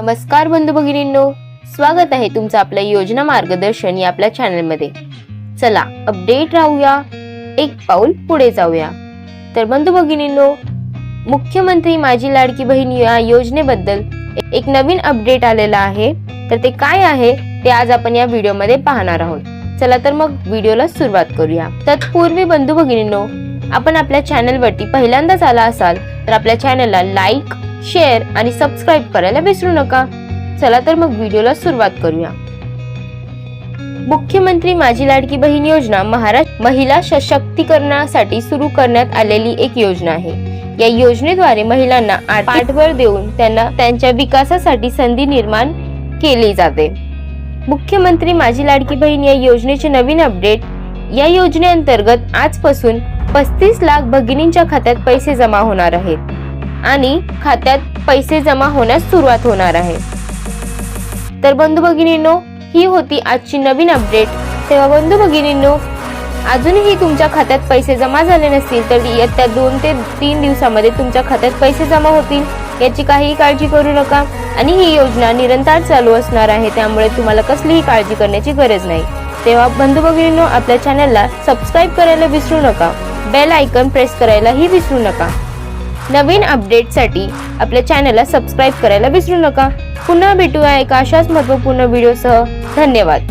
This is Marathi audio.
नमस्कार बंधू भगिनींनो. स्वागत आहे तुमचं आपल्या योजना मार्गदर्शन या आपल्या चॅनलमध्ये चला अपडेट राहूया. एक पाऊल पुढे जाऊया. तर बंधू भगिनींनो मुख्यमंत्री माझी लाडकी बहीण या योजनेबद्दल एक नवीन अपडेट आलेला आहे. तर ते काय आहे ते आज आपण या व्हिडिओमध्ये पाहणार आहोत. चला तर मग व्हिडिओला सुरुवात करूया. तत्पूर्वी बंधू भगिनींनो आपण आपल्या चॅनलवरती पहिल्यांदाच आला असाल तर आपल्या चॅनलला लाईक शेअर आणि सबस्क्राईब करायला विसरू नका. चला तर मग व्हिडिओला सुरुवात करूया. मुख्यमंत्री माझी लाडकी बहीण योजना महाराष्ट्र महिला सशक्तीकरणासाठी सुरू करण्यात आलेली एक योजना आहे. या योजनेद्वारे महिलांना पाठबळ देऊन त्यांना त्यांच्या विकासासाठी संधी निर्माण केली जाते. मुख्यमंत्री माझी लाडकी बहीण या योजनेचे नवीन अपडेट या योजनेअंतर्गत आजपासून पस्तीस लाख भगिनींच्या खात्यात पैसे जमा होणार आहेत. आणि खात्यात पैसे जमा होण्यास सुरुवात होणार आहे. तर बंधू भगिनींनो ही होती आजची नवीन अपडेट. तेव्हा बंधू भगिनींनो अजूनही तुमच्या खात्यात पैसे जमा झाले नसतील तर येत्या दोन ते तीन दिवसामध्ये तुमच्या खात्यात पैसे जमा होतील. याची काहीही काळजी करू नका आणि ही योजना निरंतर चालू असणार आहे त्यामुळे तुम्हाला कसलीही काळजी करण्याची गरज नाही. तेव्हा बंधू भगिनींनो आपल्या चॅनलला सबस्क्राईब करायला विसरू नका. बेल आयकन प्रेस करायलाही विसरू नका. नवीन अपडेटसाठी आपल्या चॅनलला सबस्क्राईब करायला विसरू नका. पुन्हा भेटूया एका अशाच महत्त्वपूर्ण व्हिडिओसह धन्यवाद.